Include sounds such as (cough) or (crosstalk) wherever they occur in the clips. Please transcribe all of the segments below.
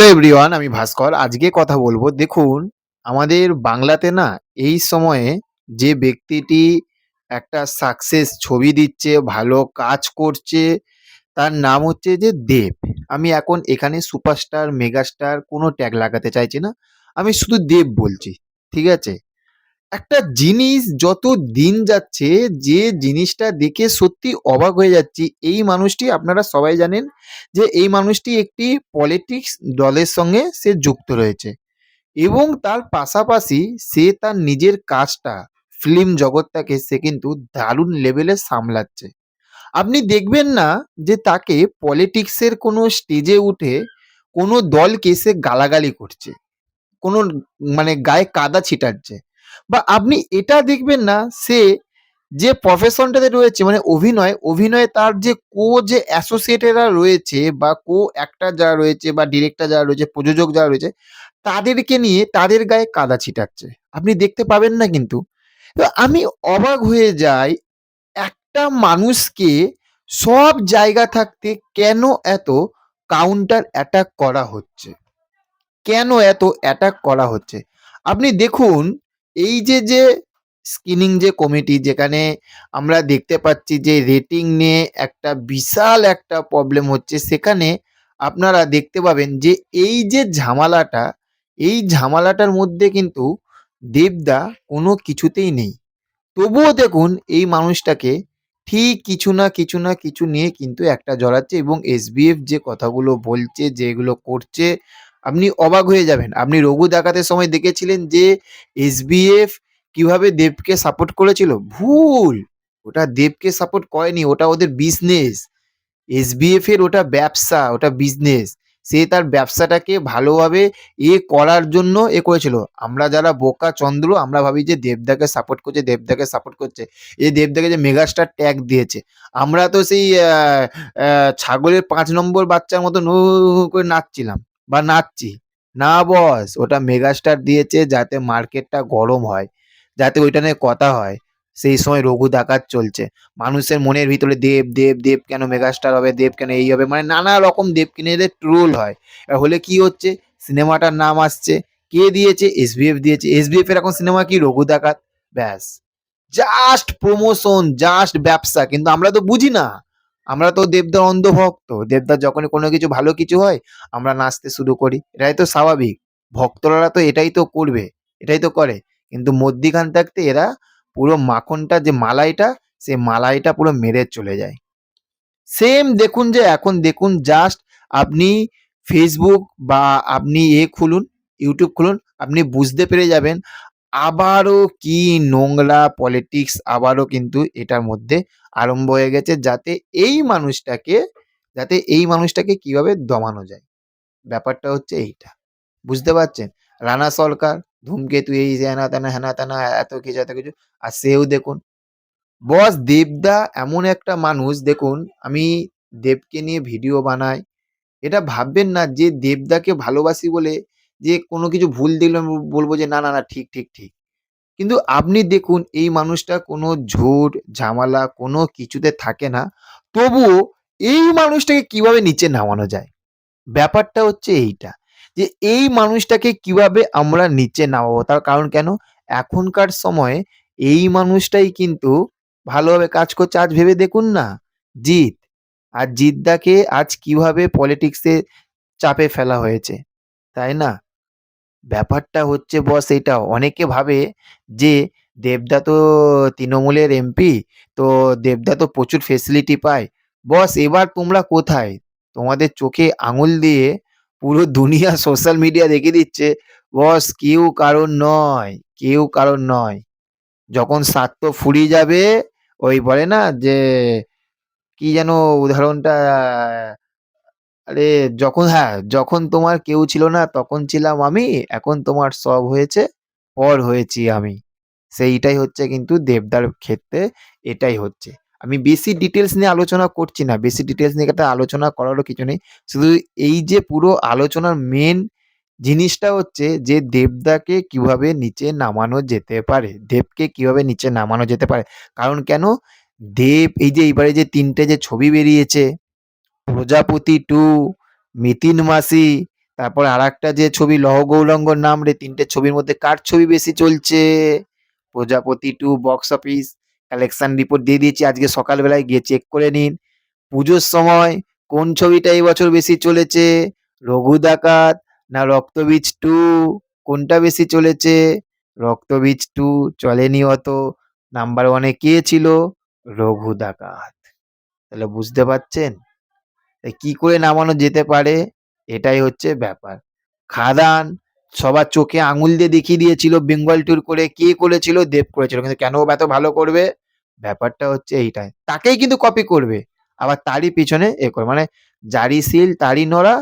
Hello everyone আমি ভাস্কর। আজকে কথা বলব, দেখুন, আমাদের বাংলাতে না এই সময়ে যে ব্যক্তিটি একটা সাকসেস ছবি দিচ্ছে, ভালো কাজ করছে, তার নাম হচ্ছে যে দেব। আমি এখন এখানে সুপারস্টার মেগাস্টার কোনো ট্যাগ লাগাতে চাইছি না। আমি শুধু দেব বলছি, ঠিক আছে? একটা জিনিস যত দিন যাচ্ছে, যে জিনিসটা দেখে সত্যি অবাক হয়ে যাচ্ছি, এই মানুষটি আপনারা সবাই জানেন যে এই মানুষটি একটি পলিটিক্স দলের সঙ্গে সে যুক্ত রয়েছে এবং তার পাশাপাশি সে তার নিজের কাজটা ফিল্ম জগৎটাকে সে কিন্তু দারুণ লেভেলে সামলাচ্ছে। আপনি দেখবেন না যে তাকে পলিটিক্সের কোনো স্টেজে উঠে কোনো দলকে সে গালাগালি করছে, কোনো মানে গায়ে কাদা ছিটাচ্ছে। বা আপনি এটা দেখবেন না, সে যে প্রফেশনটাতে রয়েছে মানে অভিনয়, অভিনয়ে তার যে কো যে অ্যাসোসিয়েটেডরা রয়েছে বা কো অ্যাক্টার যারা রয়েছে বা ডিরেক্টর যারা রয়েছে, প্রযোজক যারা রয়েছে, তাদেরকে নিয়ে তাদের গায়ে কাদা ছিটাচ্ছে। আপনি দেখতে পাবেন না কিন্তু। তো আমি অবাক হয়ে যাই, একটা মানুষকে সব জায়গা থাকতে কেন এত কাউন্টার অ্যাটাক করা হচ্ছে? কেন এত অ্যাটাক করা হচ্ছে? আপনি দেখুন এই যে যে স্ক্রিনিং যে কমিটি, যেখানে আমরা দেখতে পাচ্ছি যে রেটিং নিয়ে একটা বিশাল একটা প্রবলেম হচ্ছে, সেখানে আপনারা দেখতে পাবেন যে এই যে ঝামেলাটা, এই ঝামেলাটার মধ্যে কিন্তু দেবদা কোনো কিছুতেই নেই। তবুও দেখুন, এই মানুষটাকে ঠিক কিছু না কিছু না কিছু নিয়ে কিন্তু একটা জড়াচ্ছে এবং এসবিএফ যে কথাগুলো বলছে যেগুলো করছে আপনি অবাক হয়ে যাবেন। আপনি রঘু ডাকাতের সময় দেখেছিলেন যে এসবিএফ কীভাবে দেবকে সাপোর্ট করেছিল? ভুল! ওটা দেবকে সাপোর্ট করেনি, ওটা ওদের বিজনেস এসবিএফ এর ওটা ব্যবসা, ওটা বিজনেস সে তার ব্যবসাটাকে ভালোভাবে এ করার জন্য এ করেছিল। আমরা যারা বোকা চন্দ্র, আমরা ভাবি যে দেবদাকে সাপোর্ট করছে, দেবদাকে সাপোর্ট করছে। এই দেবদাকে যে মেগাস্টার ট্যাগ দিয়েছে। আমরা তো সেই ছাগলের পাঁচ নম্বর বাচ্চার মতো করে নাচছিলাম। বা নাচছি। না বস, ওটা মেগাস্টার দিয়েছে যাতে মার্কেটটা গরম হয়, যাতে ওইটা নিয়ে কথা হয়। সেই সময় রঘু ডাকাত চলছে। মানুষের মনের ভিতরে দেব দেব দেব কেন মেগাস্টার হবে, দেব কেন এই হবে মানে নানা রকম দেবকে নিয়ে ট্রোল হয়। হলে কি হচ্ছে? সিনেমাটার নাম আসছে। কে দিয়েছে? এসবিএফ দিয়েছে। এসবিএফ এর এখন সিনেমা কি? রঘু ডাকাত? ব্যাস। জাস্ট প্রমোশন জাস্ট ব্যবসা, কিন্তু আমরা তো বুঝি না। আমরা তো দেবদার অন্ধভক্ত। দেবদার যখনই কোনো কিছু ভালো কিছু হয়, আমরা নাচতে শুরু করি। এটাই তো স্বাভাবিক। ভক্তরা তো এটাই তো করবে, এটাই তো করে। কিন্তু মধ্যিখান থাকতে এরা পুরো মাখনটা, যে মালাইটা, সেই মালাইটা পুরো মেরে চলে যায়। সেম দেখুন যে এখন দেখুন জাস্ট আপনি ফেসবুক বা আপনি এ খুলুন ইউটিউব খুলুন, আপনি বুঝতে পেরে যাবেন আবারও কি নোংরা পলিটিক্স আবারও কিন্তু এটার মধ্যে আরম্ভ হয়ে গেছে যাতে এই মানুষটাকে, যাতে এই মানুষটাকে কীভাবে দমানো যায়। ব্যাপারটা হচ্ছে এইটা। বুঝতে পারছেন? রানা সরকার ধূমকেতু এই হেনা তেনা হেনা তেনা, এত কিছু এত কিছু, আর সেও দেখুন বস দেবদা এমন একটা মানুষ, দেখুন, আমি দেবকে নিয়ে ভিডিও বানাই, এটা ভাববেন না যে দেবদাকে ভালোবাসি বলে যে কোনো কিছু ভুল দেখলে আমি বলব যে, না না না, ঠিক ঠিক ঠিক। কিন্তু আপনি দেখুন, এই মানুষটা কোনো ঝুট, ঝামেলা কোনো কিছুতে থাকে না। তবুও এই মানুষটাকে কীভাবে নিচে নামানো যায়? ব্যাপারটা হচ্ছে এইটা, যে এই মানুষটাকে কীভাবে আমরা নিচে নামাবো? তার কারণ কেন? এখনকার সময়ে এই মানুষটাই কিন্তু ভালোভাবে কাজ করছে। আজ ভেবে দেখুন না, জিৎ। আর জিৎদাকে আজ কীভাবে পলিটিক্সে চাপে ফেলা হয়েছে, তাই না? ব্যাপারটা হচ্ছে বস এটা অনেকে ভাবে যে দেবদা তো তৃণমূলের এমপি তো দেবদা তো প্রচুর ফেসিলিটি পায়। বস এবার তোমরা কোথায়? তোমাদের চোখে আঙুল দিয়ে পুরো দুনিয়া (laughs) সোশ্যাল মিডিয়া দেখিয়ে দিচ্ছে বস কেউ কারণ নয়, কেউ কারণ নয়। যখন স্বার্থ ফুরিয়ে যাবে, ওই বলে না যে, কি যেন উদাহরণটা আরে যখন হ্যাঁ যখন তোমার কেউ ছিল না, তখন ছিলাম আমি, এখন তোমার সব হয়েছে, পর হয়েছি আমি। সেইটাই হচ্ছে কিন্তু দেবদার ক্ষেত্রে এটাই হচ্ছে। আমি বেশি ডিটেলস নিয়ে আলোচনা করছি না, বেশি ডিটেলস নিয়ে একটা আলোচনা করারও কিছু নেই। শুধু এই যে পুরো আলোচনার মেন জিনিসটা হচ্ছে যে দেবদাকে কীভাবে নিচে নামানো যেতে পারে, দেবকে কীভাবে নিচে নামানো যেতে পারে। কারণ কেন? দেব এই যে এইবারে যে তিনটে যে ছবি বেরিয়েছে প্রজাপতি টু, মিতিন মাসি, তারপর আর একটা যে ছবি, লহ গৌরঙ্গর নাম রে, তিনটে ছবির মধ্যে কার ছবি বেশি চলছে? Projapoti two box office collection report দিয়ে দিয়েছি, আজকে সকালবেলায় গিয়ে চেক করে নিন। পুজোর সময় কোন ছবিটা এই বছর বেশি চলেছে? রঘু ডাকাত না রক্তবীজ টু কোনটা বেশি চলেছে? রক্তবীজ টু চলেনি অত। নাম্বার ওয়ানে কে ছিল? রঘু ডাকাত। তাহলে বুঝতে পারছেন? কি করে নামানো যেতে পারে? এটাই হচ্ছে ব্যাপার। খাদান সবার চোখে আঙুল দিয়ে দেখিয়ে দিয়েছিল বেঙ্গল ট্যুর করে। কে করেছিল? দেব করেছিল। কিন্তু কেন এত ভালো করবে? ব্যাপারটা হচ্ছে এইটাই। তাকেই কিন্তু কপি করবে। আবার তারই পিছনে এ করে মানে জারি শিল তারই নোড়া,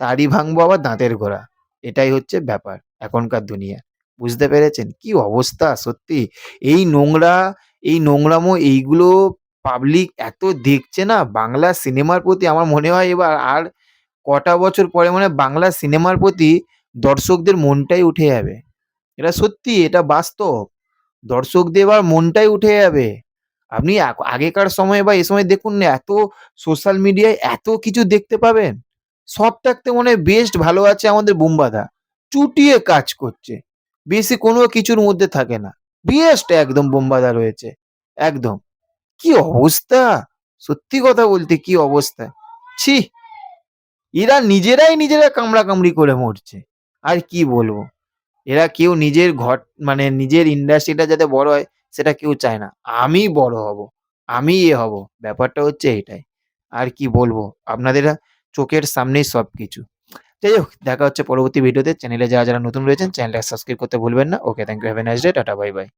তারই ভাঙবো আবার দাঁতের গোড়া। এটাই হচ্ছে ব্যাপার এখনকার দুনিয়া। বুঝতে পেরেছেন? কি অবস্থা সত্যি। এই নোংরা, এই নোংরামো এইগুলো পাবলিক এত দেখছে না বাংলা সিনেমার প্রতি আমার মনে হয় এবার আর কটা বছর পরে মনে বাংলা সিনেমার প্রতি দর্শকদের মনটাই উঠে যাবে। এটা সত্যি, এটা বাস্তব। দর্শকদের এবার মনটাই উঠে যাবে। আপনি আগেকার সময় বা এ সময় দেখুন না এত সোশ্যাল মিডিয়ায় এত কিছু দেখতে পাবেন। সব থাকতে মনে হয় বেস্ট ভালো আছে আমাদের বুম্বাদা। চুটিয়ে কাজ করছে। বেশি কোনো কিছুর মধ্যে থাকে না। বেস্ট একদম বুম্বাদা রয়েছে। একদম। কি অবস্থা! সত্যি কথা বলতে কি অবস্থা। ছিঃ! এরা নিজেরাই নিজেরা কামড়াকামড়ি করে মরছে। আর কি বলব? এরা কেউ নিজের ঘর মানে নিজের ইন্ডাস্ট্রিটা যাতে বড় হয় সেটা কেউ চায় না। আমি বড় হব। আমি এ হব। ব্যাপারটা হচ্ছে এটাই। আর কি বলব? আপনাদের চোখের সামনেই সব কিছু যাই হোক দেখা হচ্ছে পরবর্তী ভিডিওতে। চ্যানেলে যারা, যারা নতুন রয়েছেন চ্যানেলটাকে সাবস্ক্রাইব করতে ভুলবেন না। Okay thank you. Have a nice day. Tata bye, bye.